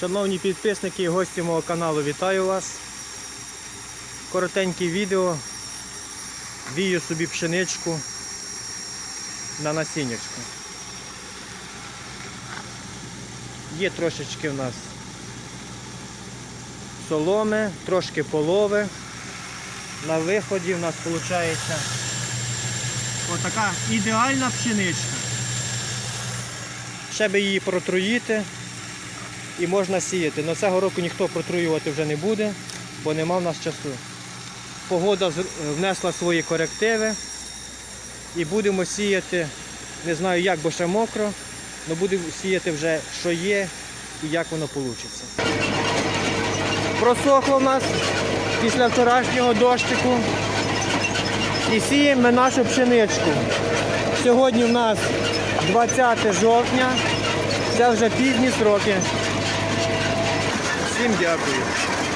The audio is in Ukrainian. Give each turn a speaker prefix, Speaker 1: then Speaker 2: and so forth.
Speaker 1: Шановні підписники і гості мого каналу, вітаю вас. Коротеньке відео. Вію собі пшеничку на насіннячку. Є трошечки в нас соломи, трошки полови. На виході в нас виходить отака ідеальна пшеничка. Ще би її протруїти і можна сіяти. Но цього року ніхто протруювати вже не буде, бо нема в нас часу. Погода внесла свої корективи і будемо сіяти, не знаю як, бо ще мокро, але будемо сіяти вже, що є і як воно вийде. Просохло в нас після вчорашнього дощику. І сіємо ми нашу пшеничку. Сьогодні в нас 20 жовтня. Це вже пізні сроки. Всім дякую.